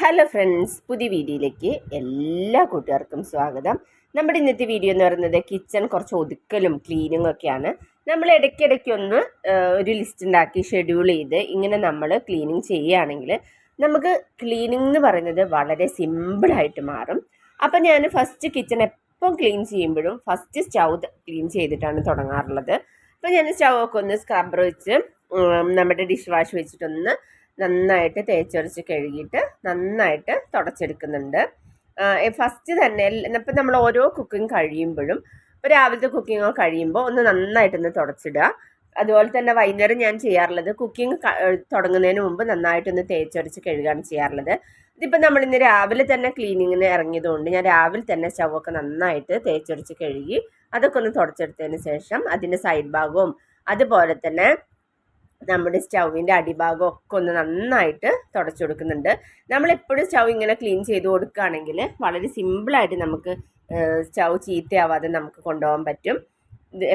Hello friends പുതിയ വീഡിയോയിലേക്ക് എല്ലാ കൂട്ടുകാർക്കും സ്വാഗതം. നമ്മുടെ ഇന്നത്തെ വീഡിയോ എന്ന് പറയുന്നത് കിച്ചൺ കുറച്ച് ഒതുക്കലും ക്ലീനിങ്ങും ഒക്കെയാണ്. നമ്മൾ ഇടയ്ക്കിടയ്ക്ക് ഒന്ന് ഒരു ലിസ്റ്റ് ഉണ്ടാക്കി ഷെഡ്യൂൾ ചെയ്ത് ഇങ്ങനെ നമ്മൾ ക്ലീനിങ് ചെയ്യുകയാണെങ്കിൽ നമുക്ക് ക്ലീനിങ് എന്ന് പറയുന്നത് വളരെ സിമ്പിളായിട്ട് മാറും. അപ്പം ഞാൻ ഫസ്റ്റ് കിച്ചൺ എപ്പം ക്ലീൻ ചെയ്യുമ്പോഴും ഫസ്റ്റ് സ്റ്റൗ ക്ലീൻ ചെയ്തിട്ടാണ് തുടങ്ങാറുള്ളത്. അപ്പം ഞാൻ സ്റ്റൗ ഒക്കെ ഒന്ന് സ്ക്രബ്ബർ വെച്ച് നമ്മുടെ ഡിഷ് വാഷ് വെച്ചിട്ടൊന്ന് നന്നായിട്ട് തേച്ചൊരച്ച് കഴുകിയിട്ട് നന്നായിട്ട് തുടച്ചെടുക്കുന്നുണ്ട്. ഫസ്റ്റ് തന്നെ ഇപ്പം നമ്മൾ ഓരോ കുക്കിംഗ് കഴിയുമ്പോഴും ഇപ്പോൾ രാവിലത്തെ കുക്കിംഗ് കഴിയുമ്പോൾ ഒന്ന് നന്നായിട്ടൊന്ന് തുടച്ചിടുക. അതുപോലെ തന്നെ വൈകുന്നേരം ഞാൻ ചെയ്യാറുള്ളത് കുക്കിംഗ് തുടങ്ങുന്നതിന് മുമ്പ് നന്നായിട്ടൊന്ന് തേച്ചൊരച്ച് കഴുകാണ് ചെയ്യാറുള്ളത്. ഇതിപ്പോൾ നമ്മളിന്ന് രാവിലെ തന്നെ ക്ലീനിങ്ങിന് ഇറങ്ങിയതുകൊണ്ട് ഞാൻ രാവിലെ തന്നെ സ്റ്റവൊക്കെ നന്നായിട്ട് തേച്ചൊരച്ച് കഴുകി അതൊക്കെ ഒന്ന് തുടച്ചെടുത്തതിന് ശേഷം അതിന്റെ സൈഡ് ഭാഗവും അതുപോലെ തന്നെ നമ്മുടെ സ്റ്റൗവിന്റെ അടിഭാഗം ഒക്കെ ഒന്ന് നന്നായിട്ട് തുടച്ചു കൊടുക്കുന്നുണ്ട്. നമ്മളെപ്പോഴും സ്റ്റൗ ഇങ്ങനെ ക്ലീൻ ചെയ്ത് കൊടുക്കുകയാണെങ്കിൽ വളരെ സിമ്പിളായിട്ട് നമുക്ക് സ്റ്റൗ ചീത്തയാവാതെ നമുക്ക് കൊണ്ടുപോകാൻ പറ്റും.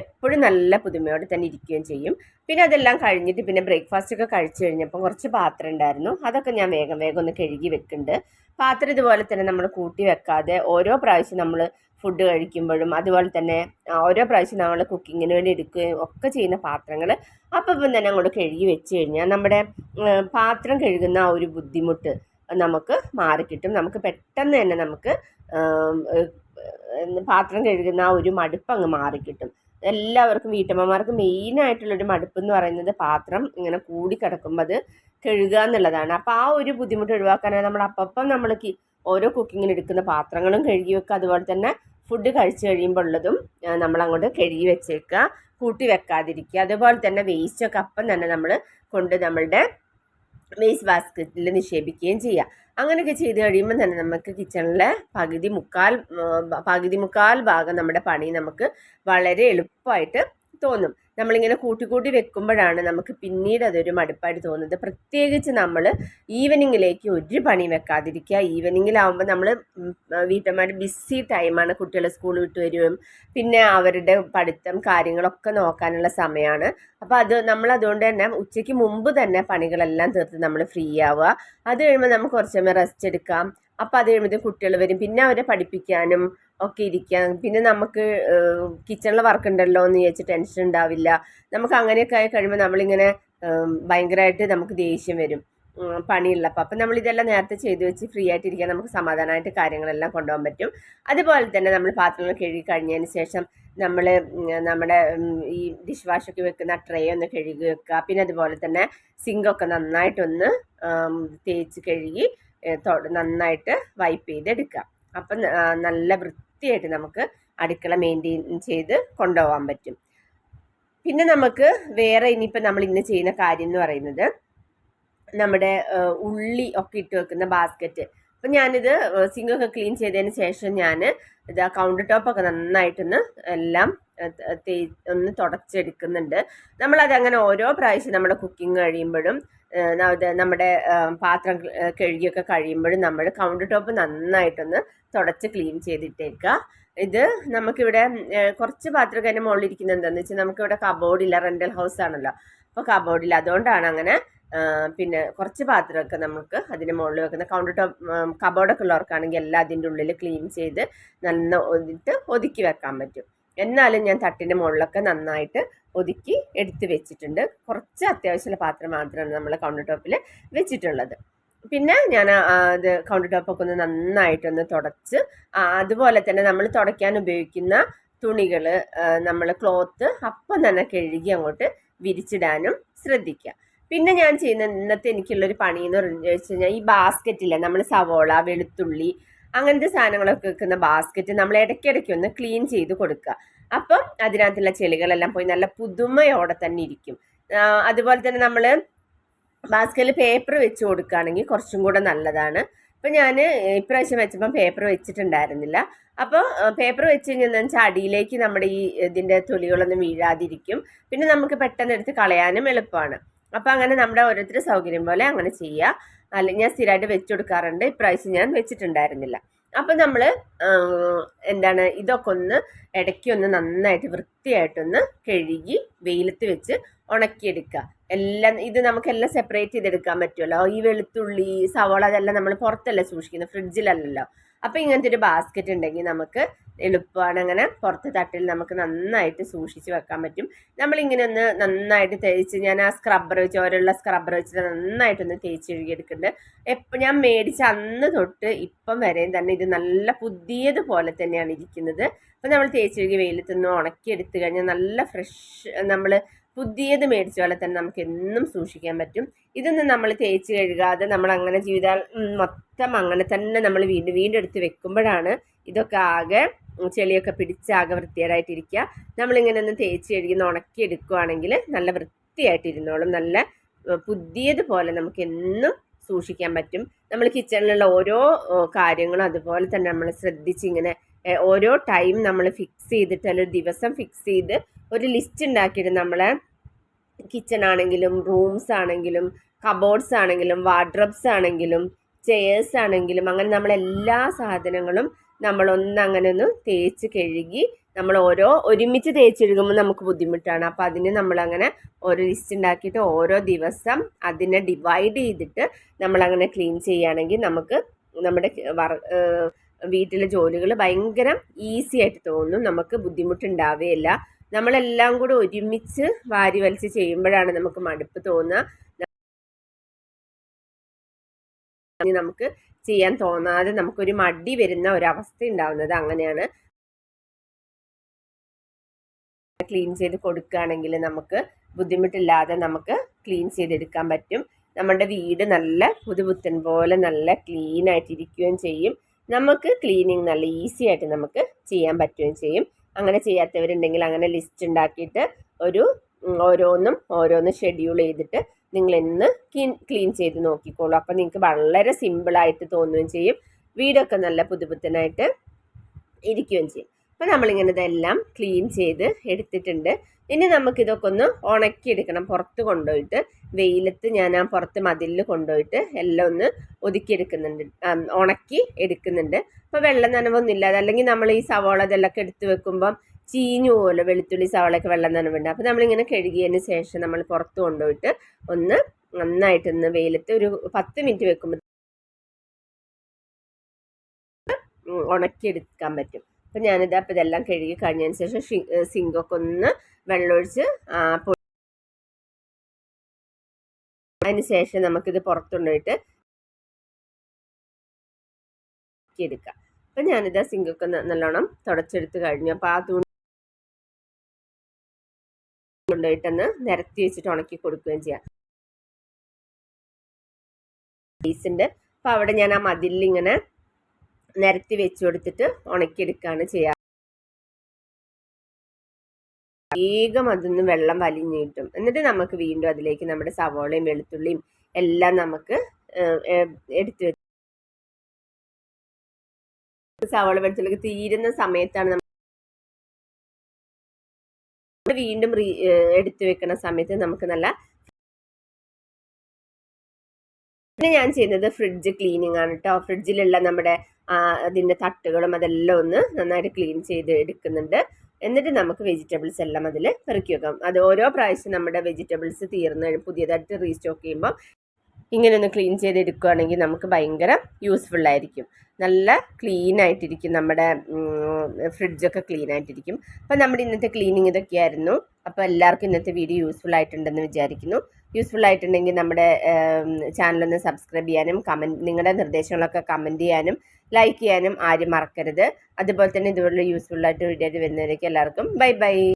എപ്പോഴും നല്ല പുതുമയോടെ തന്നെ ഇരിക്കുകയും ചെയ്യും. പിന്നെ അതെല്ലാം കഴിഞ്ഞിട്ട് പിന്നെ ബ്രേക്ക്ഫാസ്റ്റ് ഒക്കെ കഴിച്ചു കഴിഞ്ഞപ്പോൾ കുറച്ച് പാത്രം ഉണ്ടായിരുന്നു. അതൊക്കെ ഞാൻ വേഗം വേഗം ഒന്ന് കഴുകി വെക്കുന്നുണ്ട്. പാത്രം ഇതുപോലെ തന്നെ നമ്മൾ കൂട്ടി വെക്കാതെ ഓരോ പ്രാവശ്യം നമ്മൾ ഫുഡ് കഴിക്കുമ്പോഴും അതുപോലെ തന്നെ ഓരോ പ്രാവശ്യം നമ്മൾ കുക്കിങ്ങിന് വേണ്ടി എടുക്കുകയും ഒക്കെ ചെയ്യുന്ന പാത്രങ്ങൾ അപ്പം തന്നെ അങ്ങോട്ട് കഴുകി വെച്ച് കഴിഞ്ഞാൽ നമ്മുടെ പാത്രം കഴുകുന്ന ആ ഒരു ബുദ്ധിമുട്ട് നമുക്ക് മാറിക്കിട്ടും നമുക്ക് പെട്ടെന്ന് തന്നെ നമുക്ക് പാത്രം കഴുകുന്ന ആ ഒരു മടുപ്പ് അങ്ങ് മാറിക്കിട്ടും എല്ലാവർക്കും വീട്ടമ്മമാർക്ക് മെയിനായിട്ടുള്ളൊരു മടുപ്പ് എന്ന് പറയുന്നത് പാത്രം ഇങ്ങനെ കൂടി കിടക്കുമ്പോൾ അത് കഴുകുക എന്നുള്ളതാണ്. അപ്പോൾ ആ ഒരു ബുദ്ധിമുട്ട് ഒഴിവാക്കാനായി നമ്മൾ അപ്പം നമ്മൾ ഓരോ കുക്കിങ്ങിന് എടുക്കുന്ന പാത്രങ്ങളും കഴുകി വെക്കുക. അതുപോലെ തന്നെ ഫുഡ് കഴിച്ചു കഴിയുമ്പോൾ ഉള്ളതും നമ്മളങ്ങോട്ട് കഴുകി വെച്ചേക്കുക കൂട്ടി വെക്കാതിരിക്കുക. അതുപോലെ തന്നെ വേസ്റ്റൊക്കെ അപ്പം തന്നെ നമ്മൾ കൊണ്ട് നമ്മളുടെ വേസ്റ്റ് ബാസ്ക്കറ്റിൽ നിക്ഷേപിക്കുകയും ചെയ്യുക. അങ്ങനെയൊക്കെ ചെയ്ത് കഴിയുമ്പോൾ തന്നെ നമുക്ക് കിച്ചണിലെ പകുതി മുക്കാൽ പകുതി മുക്കാൽ ഭാഗം നമ്മുടെ പണി നമുക്ക് വളരെ എളുപ്പമായിട്ട് തോന്നും. നമ്മളിങ്ങനെ കൂട്ടി കൂട്ടി വെക്കുമ്പോഴാണ് നമുക്ക് പിന്നീട് അതൊരു മടുപ്പായിട്ട് തോന്നുന്നത്. പ്രത്യേകിച്ച് നമ്മൾ ഈവനിങ്ങിലേക്ക് ഒരു പണി വെക്കാതിരിക്കുക. ഈവനിങ്ങിലാവുമ്പോൾ നമ്മൾ വീട്ടമ്മമാർ ബിസി ടൈമാണ് കുട്ടികൾ സ്കൂൾ വിട്ട് വരും. പിന്നെ അവരുടെ പഠിത്തം കാര്യങ്ങളൊക്കെ നോക്കാനുള്ള സമയമാണ് അപ്പോൾ അത് നമ്മൾ അതുകൊണ്ട് തന്നെ ഉച്ചയ്ക്ക് മുമ്പ് തന്നെ പണികളെല്ലാം തീർത്ത് നമ്മൾ ഫ്രീ ആവുക. അത് കഴിയുമ്പോൾ നമുക്ക് കുറച്ച് സമയം റെസ്റ്റ് എടുക്കാം. അപ്പോൾ അത് കഴിയുമ്പോൾ കുട്ടികൾ വരും. പിന്നെ അവരെ പഠിപ്പിക്കാനും ഒക്കെ ഇരിക്കാം. പിന്നെ നമുക്ക് കിച്ചണിലെ വർക്ക് ഉണ്ടല്ലോ എന്ന് വിചാരിച്ച് ടെൻഷൻ ഉണ്ടാവില്ല നമുക്ക് അങ്ങനെയൊക്കെ ആയി കഴിയുമ്പോൾ നമ്മളിങ്ങനെ ഭയങ്കരമായിട്ട് നമുക്ക് ദേഷ്യം വരും. പണിയുള്ളപ്പം അപ്പം നമ്മൾ ഇതെല്ലാം നേരത്തെ ചെയ്ത് വെച്ച് ഫ്രീ ആയിട്ടിരിക്കാൻ നമുക്ക് സമാധാനമായിട്ട് കാര്യങ്ങളെല്ലാം കൊണ്ടുപോകാൻ പറ്റും. അതുപോലെ തന്നെ നമ്മൾ പാത്രങ്ങൾ കഴുകി കഴിഞ്ഞതിന് ശേഷം നമ്മൾ നമ്മുടെ ഈ ഡിഷ് വാഷൊക്കെ വെക്കുന്ന ട്രേ ഒന്ന് കഴുകി വെക്കുക പിന്നെ അതുപോലെ തന്നെ സിങ്കൊക്കെ നന്നായിട്ടൊന്ന് തേച്ച് കഴുകി നന്നായിട്ട് വൈപ്പ് ചെയ്തെടുക്കുക അപ്പം നല്ല വൃത്തിയായിട്ട് നമുക്ക് അടുക്കള മെയിന്റെയിൻ ചെയ്ത് കൊണ്ടുപോകാൻ പറ്റും. പിന്നെ നമുക്ക് വേറെ ഇനിയിപ്പോൾ നമ്മൾ ഇന്ന് ചെയ്യുന്ന കാര്യം എന്ന് പറയുന്നത് നമ്മുടെ ഉള്ളി ഒക്കെ ഇട്ട് വെക്കുന്ന ബാസ്ക്കറ്റ് അപ്പം ഞാനിത് സിങ്കൊക്കെ ക്ലീൻ ചെയ്തതിന് ശേഷം ഞാൻ ഇത് കൗണ്ടർ ടോപ്പൊക്കെ നന്നായിട്ടൊന്ന് എല്ലാം തേ ഒന്ന് തുടച്ചെടുക്കുന്നുണ്ട്. നമ്മളതങ്ങനെ ഓരോ പ്രാവശ്യം നമ്മുടെ കുക്കിംഗ് കഴിയുമ്പോഴും നമ്മുടെ പാത്രം കഴുകിയൊക്കെ കഴിയുമ്പോഴും നമ്മൾ കൗണ്ടർ ടോപ്പ് നന്നായിട്ടൊന്ന് തുടച്ച് ക്ലീൻ ചെയ്തിട്ടേക്കുക. ഇത് നമുക്കിവിടെ കുറച്ച് പാത്രമൊക്കെ അതിന്റെ മുകളിൽ ഇരിക്കുന്നത് എന്താണെന്ന് വെച്ചാൽ നമുക്കിവിടെ കബോർഡില്ല റെന്റൽ ഹൗസ് ആണല്ലോ. അപ്പോൾ കബോർഡില്ല അതുകൊണ്ടാണ് അങ്ങനെ പിന്നെ കുറച്ച് പാത്രമൊക്കെ നമുക്ക് അതിന്റെ മുകളിൽ വെക്കുന്ന കൗണ്ടർ ടോപ്പ് കബോർഡൊക്കെ ഉള്ളവർക്കാണെങ്കിൽ എല്ലാം അതിന്റെ ഉള്ളിൽ ക്ലീൻ ചെയ്ത് നന്ന ഒതിട്ട് ഒതുക്കി വെക്കാൻ പറ്റും. എന്നാലും ഞാൻ തട്ടിന്റെ മുകളിലൊക്കെ നന്നായിട്ട് ഒതുക്കി എടുത്ത് വെച്ചിട്ടുണ്ട്. കുറച്ച് അത്യാവശ്യമുള്ള പാത്രം മാത്രമാണ് നമ്മൾ കൗണ്ടർ ടോപ്പിൽ വെച്ചിട്ടുള്ളത്. പിന്നെ ഞാൻ അത് കൗണ്ടർ ടോപ്പൊക്കെ ഒന്ന് നന്നായിട്ടൊന്ന് തുടച്ച് അതുപോലെ തന്നെ നമ്മൾ തുടയ്ക്കാൻ ഉപയോഗിക്കുന്ന തുണികൾ നമ്മൾ ക്ലോത്ത് അപ്പം തന്നെ കഴുകി അങ്ങോട്ട് വിരിച്ചിടാനും ശ്രദ്ധിക്കുക. പിന്നെ ഞാൻ ചെയ്യുന്ന ഇന്നത്തെ എനിക്കുള്ളൊരു പണി എന്ന് പറഞ്ഞു വെച്ച് കഴിഞ്ഞാൽ ഈ ബാസ്ക്കറ്റില്ലേ നമ്മൾ സവോള വെളുത്തുള്ളി അങ്ങനത്തെ സാധനങ്ങളൊക്കെ വെക്കുന്ന ബാസ്ക്കറ്റ് നമ്മൾ ഇടയ്ക്കിടയ്ക്ക് ഒന്ന് ക്ലീൻ ചെയ്ത് കൊടുക്കുക. അപ്പം അതിനകത്തുള്ള ചെളികളെല്ലാം പോയി നല്ല പുതുമയോടെ തന്നെ ഇരിക്കും. അതുപോലെ തന്നെ നമ്മൾ ബാസ്ക്കറ്റിൽ പേപ്പർ വെച്ച് കൊടുക്കുകയാണെങ്കിൽ കുറച്ചും കൂടെ നല്ലതാണ്. ഇപ്പം ഞാൻ ഇപ്രാവശ്യം വെച്ചപ്പം പേപ്പർ വെച്ചിട്ടുണ്ടായിരുന്നില്ല. അപ്പോൾ പേപ്പർ വെച്ച് കഴിഞ്ഞാൽ വെച്ചാൽ അടിയിലേക്ക് നമ്മുടെ ഈ ഇതിന്റെ തൊലികളൊന്നും വീഴാതിരിക്കും. പിന്നെ നമുക്ക് പെട്ടെന്ന് എടുത്ത് കളയാനും എളുപ്പമാണ്. അപ്പോൾ അങ്ങനെ നമ്മുടെ ഓരോരുത്തർ സൗകര്യം പോലെ അങ്ങനെ ചെയ്യുക അല്ലെങ്കിൽ ഞാൻ സ്ഥിരമായിട്ട് വെച്ച് കൊടുക്കാറുണ്ട്. ഇപ്രാവശ്യം ഞാൻ വെച്ചിട്ടുണ്ടായിരുന്നില്ല. അപ്പം നമ്മൾ എന്താണ് ഇതൊക്കെ ഒന്ന് ഇടയ്ക്ക് ഒന്ന് നന്നായിട്ട് വൃത്തിയായിട്ടൊന്ന് കഴുകി വെയിലത്ത് വെച്ച് ഉണക്കിയെടുക്കുക. എല്ലാം ഇത് നമുക്കെല്ലാം സെപ്പറേറ്റ് ചെയ്തെടുക്കാൻ പറ്റുമല്ലോ. ഈ വെളുത്തുള്ളി സവോള അതെല്ലാം നമ്മൾ പുറത്തല്ലേ സൂക്ഷിക്കുന്നത്? ഫ്രിഡ്ജിലല്ലല്ലോ. അപ്പോൾ ഇങ്ങനത്തെ ഒരു ബാസ്ക്കറ്റ് ഉണ്ടെങ്കിൽ നമുക്ക് എളുപ്പമാണ് അങ്ങനെ പുറത്ത് തട്ടിൽ നമുക്ക് നന്നായിട്ട് സൂക്ഷിച്ച് വെക്കാൻ പറ്റും. നമ്മൾ നമ്മളിങ്ങനെ ഒന്ന് നന്നായിട്ട് തേച്ച് ഞാൻ ആ സ്ക്രബ്ബർ വെച്ച് ഓരോള്ള സ്ക്രബ്ബർ വെച്ചിട്ട് നന്നായിട്ടൊന്ന് തേച്ച് കഴുകിയെടുക്കുന്നുണ്ട് എപ്പോൾ ഞാൻ മേടിച്ച അന്ന് തൊട്ട് ഇപ്പം വരെയും തന്നെ ഇത് നല്ല പുതിയതുപോലെ തന്നെയാണ് ഇരിക്കുന്നത്. അപ്പോൾ നമ്മൾ തേച്ച് കഴുകി വെയിലത്തൊന്ന് ഉണക്കി എടുത്തു കഴിഞ്ഞാൽ നല്ല ഫ്രഷ് നമ്മൾ പുതിയത് മേടിച്ച പോലെ തന്നെ നമുക്ക് എന്നും സൂക്ഷിക്കാൻ പറ്റും. ഇതൊന്നും നമ്മൾ തേച്ച് കഴുകാതെ നമ്മൾ അങ്ങനെ ചെയ്താൽ മൊത്തം അങ്ങനെ തന്നെ നമ്മൾ വീണ്ടും വീണ്ടും എടുത്ത് വെക്കുമ്പോഴാണ് ഇതൊക്കെ ആകെ ചെളിയൊക്കെ പിടിച്ച് ആകെ വൃത്തികേടായിട്ടിരിക്കുക. നമ്മളിങ്ങനെ ഒന്ന് തേച്ച് കഴുകി ഉണക്കി എടുക്കുകയാണെങ്കിൽ നല്ല വൃത്തിയായിട്ടിരുന്നോളും. നല്ല പുതിയതുപോലെ നമുക്ക് എന്നും സൂക്ഷിക്കാൻ പറ്റും. നമ്മൾ കിച്ചണിലുള്ള ഓരോ കാര്യങ്ങളും അതുപോലെ തന്നെ നമ്മൾ ശ്രദ്ധിച്ച് ഇങ്ങനെ ഓരോ ടൈം നമ്മൾ ഫിക്സ് ചെയ്തിട്ട് അല്ലെങ്കിൽ ദിവസം ഫിക്സ് ചെയ്ത് ഒരു ലിസ്റ്റ് ഉണ്ടാക്കിയിട്ട് നമ്മളെ കിച്ചൺ ആണെങ്കിലും റൂംസ് ആണെങ്കിലും കബോർഡ്സ് ആണെങ്കിലും വാർഡ്രബ്സ് ആണെങ്കിലും ചെയേഴ്സ് ആണെങ്കിലും അങ്ങനെ നമ്മളെല്ലാ സാധനങ്ങളും നമ്മളൊന്ന് അങ്ങനെ ഒന്ന് തേച്ച് കഴുകി നമ്മൾ ഓരോ ഒരുമിച്ച് തേച്ചെഴുകുമ്പോൾ നമുക്ക് ബുദ്ധിമുട്ടാണ്. അപ്പോൾ അതിന് നമ്മളങ്ങനെ ഓരോ ലിസ്റ്റ് ഉണ്ടാക്കിയിട്ട് ഓരോ ദിവസം അതിനെ ഡിവൈഡ് ചെയ്തിട്ട് നമ്മളങ്ങനെ ക്ലീൻ ചെയ്യുകയാണെങ്കിൽ നമുക്ക് നമ്മുടെ വീട്ടിലെ ജോലികൾ ഭയങ്കര ഈസി ആയിട്ട് തോന്നും. നമുക്ക് ബുദ്ധിമുട്ടുണ്ടാവുകയില്ല നമ്മളെല്ലാം കൂടെ ഒരുമിച്ച് വാരി വലിച്ച് ചെയ്യുമ്പോഴാണ് നമുക്ക് മടുപ്പ് തോന്നുക. നമുക്ക് ചെയ്യാൻ തോന്നാതെ നമുക്കൊരു മടി വരുന്ന ഒരവസ്ഥ ഉണ്ടാവുന്നത് അങ്ങനെയാണ്. ക്ലീൻ ചെയ്ത് കൊടുക്കുകയാണെങ്കിൽ നമുക്ക് ബുദ്ധിമുട്ടില്ലാതെ നമുക്ക് ക്ലീൻ ചെയ്തെടുക്കാൻ പറ്റും. നമ്മുടെ വീട് നല്ല പുതുപുത്തൻ പോലെ നല്ല ക്ലീൻ ആയിട്ടിരിക്കുകയും ചെയ്യും. നമുക്ക് ക്ലീനിങ് നല്ല ഈസി ആയിട്ട് നമുക്ക് ചെയ്യാൻ പറ്റുകയും ചെയ്യും. അങ്ങനെ ചെയ്യാത്തവരുണ്ടെങ്കിൽ അങ്ങനെ ലിസ്റ്റ് ഉണ്ടാക്കിയിട്ട് ഒരു ഓരോന്നും ഓരോന്ന് ഷെഡ്യൂൾ ചെയ്തിട്ട് നിങ്ങൾ എന്ന് ക്ലീൻ ക്ലീൻ ചെയ്ത് നോക്കിക്കോളൂ. അപ്പോൾ നിങ്ങൾക്ക് വളരെ സിമ്പിളായിട്ട് തോന്നുകയും ചെയ്യും. വീടൊക്കെ നല്ല പുതുപുത്തനായിട്ട് ഇരിക്കുകയും ചെയ്യും. അപ്പോൾ നമ്മളിങ്ങനെ ഇതെല്ലാം ക്ലീൻ ചെയ്ത് എടുത്തിട്ടുണ്ട്. ഇനി നമുക്കിതൊക്കെ ഒന്ന് ഉണക്കിയെടുക്കണം പുറത്ത് കൊണ്ടുപോയിട്ട്. വെയിലത്ത് ഞാൻ ആ പുറത്ത് മതിലിൽ കൊണ്ടുപോയിട്ട് എല്ലാം ഒന്ന് ഒതുക്കിയെടുക്കുന്നുണ്ട് ഉണക്കി എടുക്കുന്നുണ്ട്. അപ്പോൾ വെള്ളം നനവൊന്നുമില്ല അല്ലെങ്കിൽ നമ്മൾ ഈ സവോള ഇതെല്ലാം എടുത്ത് വെക്കുമ്പം ചീഞ്ഞു പോലെ വെളുത്തുള്ളി സവോളയൊക്കെ വെള്ളം നനവുണ്ട്. അപ്പോൾ നമ്മളിങ്ങനെ കഴുകിയതിന് ശേഷം നമ്മൾ പുറത്ത് കൊണ്ടുപോയിട്ട് ഒന്ന് നന്നായിട്ടൊന്ന് വെയിലത്ത് ഒരു പത്ത് മിനിറ്റ് വെക്കുമ്പോൾ ഉണക്കിയെടുക്കാൻ പറ്റും. അപ്പം ഞാനിത് അപ്പം ഇതെല്ലാം കഴുകി കഴിഞ്ഞതിന് ശേഷം സിങ്കൊക്കെ ഒന്ന് വെള്ളമൊഴിച്ച് അതിന് ശേഷം നമുക്കിത് പുറത്തുകൊണ്ടുപോയിട്ട് എടുക്കാം. അപ്പം ഞാനിത് സിങ്കൊക്കെ നല്ലോണം തുടച്ചെടുത്ത് കഴിഞ്ഞു. അപ്പോൾ ആ തുണി നിരത്തി വെച്ചിട്ട് ഉണക്കി കൊടുക്കുകയും ചെയ്യാം. ഉണ്ട് അപ്പം അവിടെ ഞാൻ ആ മതിലിൽ ഇങ്ങനെ നിരത്തി വെച്ച് കൊടുത്തിട്ട് ഉണക്കിയെടുക്കുകയാണ് ചെയ്യുക വേഗം അതൊന്ന് വെള്ളം വലിഞ്ഞു കിട്ടും. എന്നിട്ട് നമുക്ക് വീണ്ടും അതിലേക്ക് നമ്മുടെ സവോളയും വെളുത്തുള്ളിയും എല്ലാം നമുക്ക് എടുത്തു വെച്ച് സവോള വെളുത്തുള്ളി തീരുന്ന സമയത്താണ് നമ്മൾ വീണ്ടും എടുത്തു വെക്കുന്ന സമയത്ത് നമുക്ക് നല്ല പിന്നെ ഞാൻ ചെയ്യുന്നത് ഫ്രിഡ്ജ് ക്ലീനിങ് ആണ് കേട്ടോ ഫ്രിഡ്ജിലുള്ള നമ്മുടെ അതിന്റെ തട്ടുകളും അതെല്ലാം ഒന്ന് നന്നായിട്ട് ക്ലീൻ ചെയ്ത് എടുക്കുന്നുണ്ട്. എന്നിട്ട് നമുക്ക് വെജിറ്റബിൾസ് എല്ലാം അതിൽ പെറുക്കി വെക്കാം. അത് ഓരോ പ്രാവശ്യം നമ്മുടെ വെജിറ്റബിൾസ് തീർന്ന് പുതിയതായിട്ട് റീസ്റ്റോക്ക് ചെയ്യുമ്പോൾ ഇങ്ങനെ ഒന്ന് ക്ലീൻ ചെയ്തെടുക്കുകയാണെങ്കിൽ നമുക്ക് ഭയങ്കര യൂസ്ഫുൾ ആയിരിക്കും. നല്ല ക്ലീൻ ആയിട്ടിരിക്കും നമ്മുടെ ഫ്രിഡ്ജൊക്കെ ക്ലീൻ ആയിട്ടിരിക്കും. അപ്പോൾ നമ്മുടെ ഇന്നത്തെ ക്ലീനിങ് ഇതൊക്കെയായിരുന്നു. അപ്പോൾ എല്ലാവർക്കും ഇന്നത്തെ വീഡിയോ യൂസ്ഫുൾ ആയിട്ടുണ്ടെന്ന് വിചാരിക്കുന്നു. യൂസ്ഫുൾ ആയിട്ടുണ്ടെങ്കിൽ നമ്മുടെ ചാനലൊന്ന് സബ്സ്ക്രൈബ് ചെയ്യാനും കമന്റ് നിങ്ങളുടെ നിർദ്ദേശങ്ങളൊക്കെ കമന്റ് ചെയ്യാനും ലൈക്ക് ചെയ്യാനും ആരും മറക്കരുത്. അതുപോലെ തന്നെ ഇതുപോലുള്ള യൂസ്ഫുൾ ആയിട്ട് വീഡിയോ വരുന്നവരേക്ക് എല്ലാവർക്കും ബൈ ബൈ